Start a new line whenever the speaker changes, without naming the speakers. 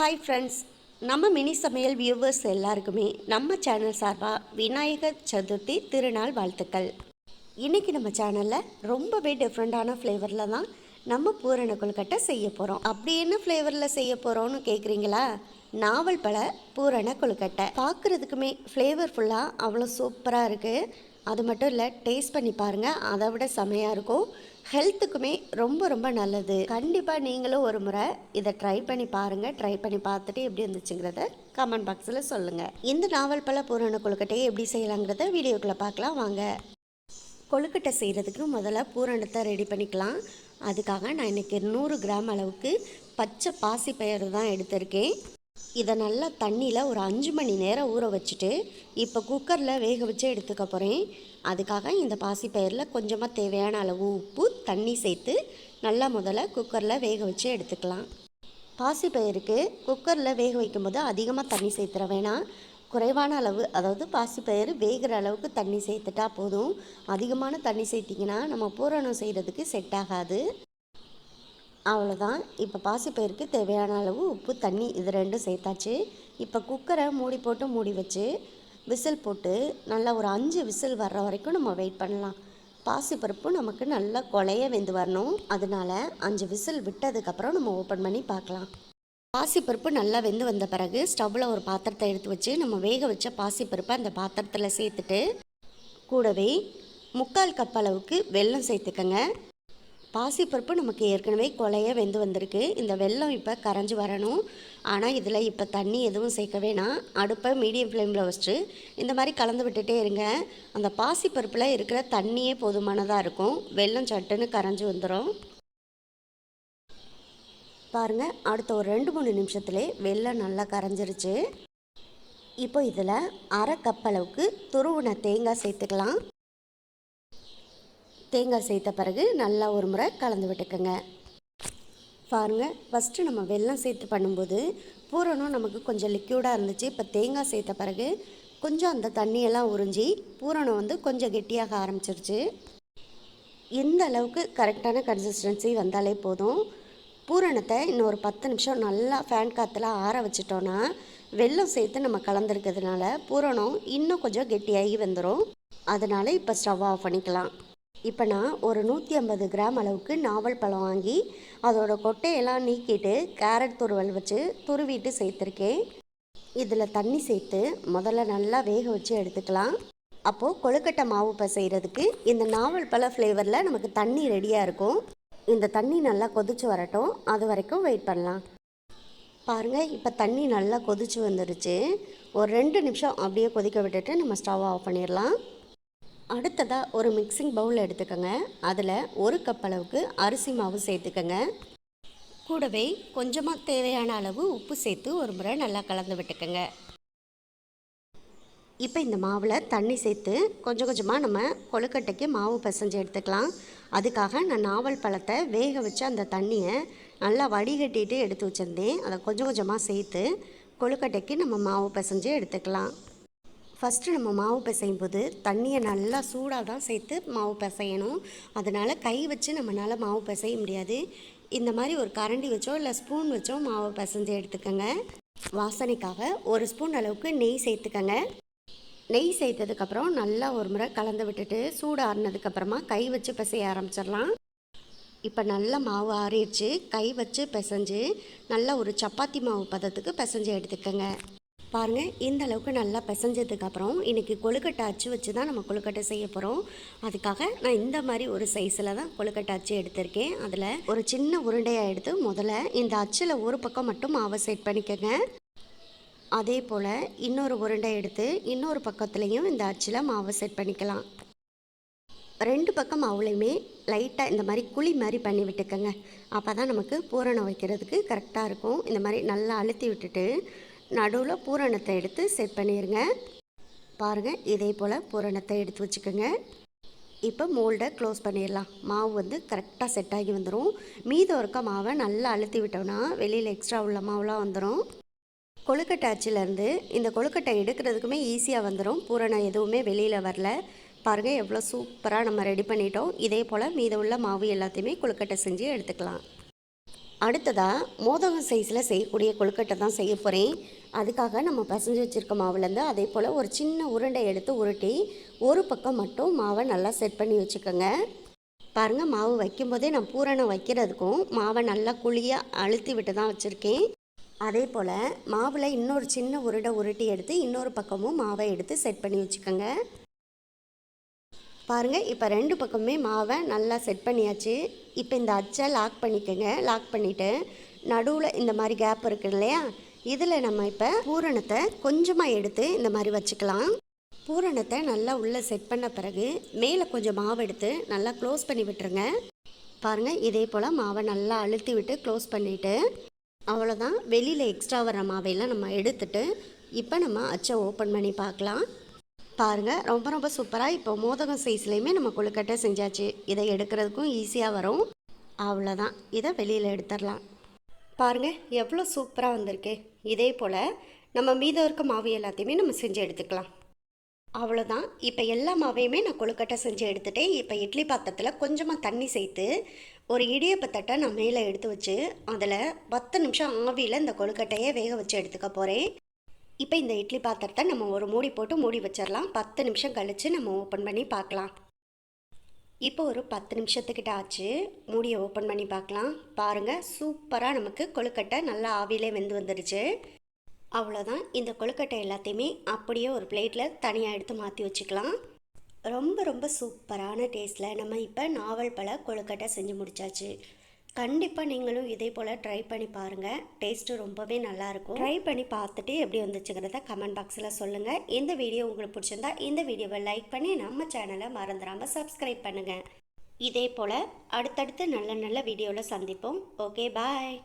Hi friends நம்ம mini சமையல் viewers எல்லாருக்குமே நம்ம சேனல் சார்பாக விநாயகர் சதுர்த்தி திருநாள் வாழ்த்துக்கள். இன்றைக்கி நம்ம சேனலில் ரொம்பவே டிஃப்ரெண்ட்டான ஃப்ளேவரில் தான் நம்ம பூரண கொழுக்கட்டை செய்ய போகிறோம் அப்படி என்ன ஃப்ளேவரில் செய்ய போகிறோம்னு கேட்குறீங்களா நாவல் பழ பூரண கொழுக்கட்டை. பார்க்குறதுக்குமே ஃப்ளேவர்ஃபுல்லாக அவ்வளோ சூப்பராக இருக்குது அது மட்டும் இல்லை டேஸ்ட் பண்ணி பாருங்கள் அதை விட செமையாக இருக்கும். ஹெல்த்துக்குமே ரொம்ப ரொம்ப நல்லது. கண்டிப்பாக நீங்களும் ஒரு முறை இதை ட்ரை பண்ணி பாருங்கள் ட்ரை பண்ணி பார்த்துட்டு எப்படி இருந்துச்சுங்கிறத கமெண்ட் பாக்ஸில் சொல்லுங்கள் இந்த நாவல் பல பூரண கொழுக்கட்டையை எப்படி செய்யலாங்கிறத வீடியோக்குள்ளே பார்க்கலாம். வாங்க. கொழுக்கட்டை செய்கிறதுக்கு முதல்ல பூரணத்தை ரெடி பண்ணிக்கலாம். அதுக்காக நான் இன்றைக்கி நூறு கிராம் அளவுக்கு பச்சை பாசிப்பயிறு தான் எடுத்திருக்கேன். இதை நல்லா தண்ணியில் ஒரு அஞ்சு மணி நேரம் ஊற வச்சுட்டு இப்போ குக்கரில் வேக வச்சு எடுத்துக்க போகிறேன் அதுக்காக இந்த பாசிப்பயிரில் கொஞ்சமாக தேவையான அளவு உப்பு தண்ணி சேர்த்து நல்லா முதல்ல குக்கரில் வேக வச்சு எடுத்துக்கலாம். பாசிப்பயிருக்கு குக்கரில் வேக வைக்கும்போது அதிகமாக தண்ணி சேர்த்துற வேணாம். குறைவான அளவு அதாவது பாசிப்பயிறு வேகிற அளவுக்கு தண்ணி சேர்த்துட்டா போதும். அதிகமான தண்ணி சேர்த்திங்கன்னா நம்ம பூரணம் செய்கிறதுக்கு செட் ஆகாது. அவ்வளோதான் இப்போ பாசிப்பயிருக்கு தேவையான அளவு உப்பு தண்ணி இது ரெண்டும் சேர்த்தாச்சு. இப்போ குக்கரை மூடி போட்டு மூடி வச்சு விசில் போட்டு நல்லா ஒரு அஞ்சு விசில் வர்ற வரைக்கும் நம்ம வெயிட் பண்ணலாம். பாசிப்பருப்பு நமக்கு நல்லா கொலைய வெந்து வரணும். அதனால அஞ்சு விசில் விட்டதுக்கப்புறம் நம்ம ஓப்பன் பண்ணி பார்க்கலாம். பாசிப்பருப்பு நல்லா வெந்து வந்த பிறகு ஸ்டவ்வில் ஒரு பாத்திரத்தை எடுத்து வச்சு நம்ம வேக வச்ச பாசிப்பருப்பை அந்த பாத்திரத்தில் சேர்த்துட்டு கூடவே முக்கால் கப் அளவுக்கு வெல்லம் சேர்த்துக்கங்க. பாசிப்பருப்பு நமக்கு ஏற்கனவே கொலைய வெந்து வந்திருக்கு. இந்த வெல்லம் இப்போ கரைஞ்சி வரணும். ஆனால் இதில் இப்போ தண்ணி எதுவும் சேர்க்க வேணாம். அடுப்பை மீடியம் ஃப்ளேமில் வச்சுட்டு இந்த மாதிரி கலந்து விட்டுட்டே இருங்க. அந்த பாசிப்பருப்பில் இருக்கிற தண்ணியே போதுமானதாக இருக்கும். வெல்லம் சட்டுன்னு கரைஞ்சி வந்துடும் பாருங்கள் அடுத்த ஒரு ரெண்டு மூணு நிமிஷத்துலேயே வெள்ளம் நல்லா கரைஞ்சிருச்சு. இப்போ இதில் அரை கப் அளவுக்கு துருவின தேங்காய் சேர்த்துக்கலாம். தேங்காய் சேர்த்த பிறகு நல்லா ஒரு முறை கலந்து விட்டுக்கோங்க. பாருங்கள் ஃபஸ்ட்டு நம்ம வெள்ளம் சேர்த்து பண்ணும்போது பூரணம் நமக்கு கொஞ்சம் லிக்யூடாக இருந்துச்சு. இப்போ தேங்காய் சேர்த்த பிறகு கொஞ்சம் அந்த தண்ணியெல்லாம் உறிஞ்சி பூரணம் வந்து கொஞ்சம் கெட்டியாக ஆரம்பிச்சிருச்சு. எந்த அளவுக்கு கரெக்டான கன்சிஸ்டன்சி வந்தாலே போதும். பூரணத்தை இன்னும் ஒரு பத்து நிமிஷம் நல்லா ஃபேன் காற்றுல ஆற வச்சிட்டோன்னா வெள்ளம் சேர்த்து நம்ம கலந்துருக்கிறதுனால பூரணம் இன்னும் கொஞ்சம் கெட்டியாகி வந்துடும் அதனால் இப்போ ஸ்டவ் ஆஃப் பண்ணிக்கலாம். இப்போ நான் ஒரு நூற்றி ஐம்பது கிராம் அளவுக்கு நாவல் பழம் வாங்கி அதோட கொட்டையெல்லாம் நீக்கிட்டு கேரட் துருவல் வச்சு துருவிட்டு சேர்த்துருக்கேன். இதில் தண்ணி சேர்த்து முதல்ல நல்லா வேக வச்சு எடுத்துக்கலாம். அப்போது கொழுக்கட்டை மாவு இப்போ செய்கிறதுக்கு இந்த நாவல் பழ ஃப்ளேவரில் நமக்கு தண்ணி ரெடியாக இருக்கும். இந்த தண்ணி நல்லா கொதிச்சு வரட்டும். அது வரைக்கும் வெயிட் பண்ணலாம். பாருங்கள் இப்போ தண்ணி நல்லா கொதிச்சு வந்துருச்சு. ஒரு ரெண்டு நிமிஷம் அப்படியே கொதிக்க விட்டுட்டு நம்ம ஸ்டவ் ஆஃப் பண்ணிடலாம். அடுத்ததாக ஒரு மிக்சிங் பவுல் எடுத்துக்கோங்க. அதில் ஒரு கப் அளவுக்கு அரிசி மாவு சேர்த்துக்கோங்க. கூடவே கொஞ்சமாக தேவையான அளவு உப்பு சேர்த்து ஒரு முறை நல்லா கலந்து விட்டுக்கோங்க. இப்போ இந்த மாவில் தண்ணி சேர்த்து கொஞ்சம் கொஞ்சமாக நம்ம கொழுக்கட்டைக்கு மாவு பிசைஞ்சு எடுத்துக்கலாம். அதுக்காக நான் நாவல் பழத்தை வேக வச்சு அந்த தண்ணியை நல்லா வடிகட்டிட்டு எடுத்து வச்சுருந்தேன். அதை கொஞ்சம் கொஞ்சமாக சேர்த்து கொழுக்கட்டைக்கு நம்ம மாவு பிசைஞ்சு எடுத்துக்கலாம். ஃபஸ்ட்டு நம்ம மாவு பிசையும் போது தண்ணியை நல்லா சூடாக தான் சேர்த்து மாவு பிசையணும். அதனால் கை வச்சு நம்மளால் மாவு பிசைய முடியாது. இந்த மாதிரி ஒரு கரண்டி வச்சோ இல்லை ஸ்பூன் வச்சோ மாவு பிசைஞ்சு எடுத்துக்கோங்க. வாசனைக்காக ஒரு ஸ்பூன் அளவுக்கு நெய் சேர்த்துக்கோங்க. நெய் சேர்த்ததுக்கப்புறம் நல்லா ஒரு முறை கலந்து விட்டுட்டு சூடு ஆறினதுக்கப்புறமா கை வச்சு பிசைய ஆரம்பிச்சிடலாம். இப்போ நல்லா மாவு ஆறிடுச்சு. கை வச்சு பிசைஞ்சு நல்லா ஒரு சப்பாத்தி மாவு பதத்துக்கு பிசைஞ்சு எடுத்துக்கோங்க. பாருங்கள் இந்த அளவுக்கு நல்லா பிசைஞ்சதுக்கப்புறம் இன்றைக்கி கொழுக்கட்டை அச்சு வச்சு தான் நம்ம கொழுக்கட்டை செய்ய போகிறோம் அதுக்காக நான் இந்த மாதிரி ஒரு சைஸில் தான் கொழுக்கட்டை அச்சு எடுத்திருக்கேன். அதில் ஒரு சின்ன உருண்டையாக எடுத்து முதல்ல இந்த அச்சில் ஒரு பக்கம் மட்டும் மாவை செட் பண்ணிக்கோங்க. அதே போல் இன்னொரு உருண்டை எடுத்து இன்னொரு பக்கத்துலேயும் இந்த அச்சில் மாவை செட் பண்ணிக்கலாம். ரெண்டு பக்கம் மாவுலையுமே லைட்டாக இந்த மாதிரி குழி மாதிரி பண்ணி விட்டுக்கோங்க. அப்போ தான் நமக்கு பூரணம் வைக்கிறதுக்கு கரெக்டாக இருக்கும். இந்த மாதிரி நல்லா அழுத்தி விட்டுட்டு நடுவில் பூரணத்தை எடுத்து செட் பண்ணிடுங்க பாருங்கள் இதே போல் பூரணத்தை எடுத்து வச்சுக்கோங்க. இப்போ மோல்டை க்ளோஸ் பண்ணிடலாம். மாவு வந்து கரெக்டாக செட் ஆகி வந்துடும் மீதம் இருக்க மாவை நல்லா அழுத்தி விட்டோம்னா வெளியில் எக்ஸ்ட்ரா உள்ள மாவுலாம் வந்துடும் கொழுக்கட்டை அச்சிலேருந்து இந்த கொழுக்கட்டை எடுக்கிறதுக்குமே ஈஸியாக வந்துடும் பூரணம் எதுவுமே வெளியில் வரல. பாருங்கள் எவ்வளோ சூப்பராக நம்ம ரெடி பண்ணிட்டோம். இதே போல் மீதம் உள்ள மாவு எல்லாத்தையுமே கொழுக்கட்டை செஞ்சு எடுத்துக்கலாம். அடுத்ததாக மோதகம் சைஸில் செய்யக்கூடிய கொழுக்கட்டை தான் செய்ய போகிறேன் அதுக்காக நம்ம பசஞ்சு வச்சுருக்க மாவுலேருந்து அதே போல் ஒரு சின்ன உருண்டை எடுத்து உருட்டி ஒரு பக்கம் மட்டும் மாவை நல்லா செட் பண்ணி வச்சுக்கோங்க. பாருங்கள் மாவு வைக்கும்போதே நான் பூரணம் வைக்கிறதுக்கும் மாவை நல்லா குழியாக அழுத்தி விட்டு தான் வச்சுருக்கேன். அதே போல் மாவில் இன்னொரு சின்ன உருண்டை உருட்டி எடுத்து இன்னொரு பக்கமும் மாவை எடுத்து செட் பண்ணி வச்சுக்கோங்க. பாருங்கள் இப்போ ரெண்டு பக்கமே மாவை நல்லா செட் பண்ணியாச்சு. இப்போ இந்த அச்சை லாக் பண்ணிக்கோங்க. லாக் பண்ணிவிட்டு நடுவில் இந்த மாதிரி கேப் இருக்குது இல்லையா? இதில் நம்ம இப்போ பூரணத்தை கொஞ்சமாக எடுத்து இந்த மாதிரி வச்சுக்கலாம். பூரணத்தை நல்லா உள்ளே செட் பண்ண பிறகு மேலே கொஞ்சம் மாவு எடுத்து நல்லா க்ளோஸ் பண்ணி விட்டுருங்க. பாருங்கள் இதே போல் மாவை நல்லா அழுத்தி விட்டு க்ளோஸ் பண்ணிவிட்டு அவ்வளோதான் வெளியில் எக்ஸ்ட்ரா வர மாவையெல்லாம் நம்ம எடுத்துட்டு இப்போ நம்ம அச்சை ஓப்பன் பண்ணி பார்க்கலாம். பாருங்கள் ரொம்ப ரொம்ப சூப்பராக இப்போ மோதகம் சைஸ்லேயுமே நம்ம கொழுக்கட்டை செஞ்சாச்சு. இதை எடுக்கிறதுக்கும் ஈஸியாக வரும். அவ்வளோதான் இதை வெளியில் எடுத்துடலாம். பாருங்கள் எவ்வளோ சூப்பராக வந்திருக்கு. இதே போல் நம்ம மீதம் இருக்க மாவு எல்லாத்தையுமே நம்ம செஞ்சு எடுத்துக்கலாம். அவ்வளோதான் இப்போ எல்லா மாவையுமே நான் கொழுக்கட்டை செஞ்சு எடுத்துட்டேன். இப்போ இட்லி பாத்திரத்தில் கொஞ்சமாக தண்ணி சேர்த்து ஒரு இடியப்பத்தட்டை நான் மேலே எடுத்து வச்சு அதில் பத்து நிமிஷம் ஆவியில் இந்த கொழுக்கட்டையை வேக வச்சு எடுத்துக்க போகிறேன் இப்போ இந்த இட்லி பாத்திரத்தை நம்ம ஒரு மூடி போட்டு மூடி வச்சிடலாம். பத்து நிமிஷம் கழித்து நம்ம ஓப்பன் பண்ணி பார்க்கலாம். இப்போ ஒரு பத்து நிமிஷத்துக்கிட்ட ஆச்சு. மூடியை ஓப்பன் பண்ணி பார்க்கலாம். பாருங்கள் சூப்பராக நமக்கு கொழுக்கட்டை நல்லா ஆவியிலே வெந்து வந்துடுச்சு. அவ்வளோதான் இந்த கொழுக்கட்டை எல்லாத்தையுமே அப்படியே ஒரு பிளேட்டில் தனியாக எடுத்து மாற்றி வச்சுக்கலாம். ரொம்ப ரொம்ப சூப்பரான டேஸ்ட்டில் நம்ம இப்போ நாவல் பழ கொழுக்கட்டை செஞ்சு முடிச்சாச்சு. கண்டிப்பாக நீங்களும் இதே போல் ட்ரை பண்ணி பாருங்கள் டேஸ்ட்டு ரொம்பவே நல்லாயிருக்கும். ட்ரை பண்ணி பார்த்துட்டு எப்படி வந்துச்சுங்கிறத கமெண்ட் பாக்ஸில் சொல்லுங்கள் இந்த வீடியோ உங்களுக்கு பிடிச்சிருந்தா இந்த வீடியோவை லைக் பண்ணி நம்ம சேனலை மறந்துடாமல் சப்ஸ்கிரைப் பண்ணுங்கள் இதே போல் அடுத்தடுத்து நல்ல நல்ல வீடியோவில் சந்திப்போம். Okay bye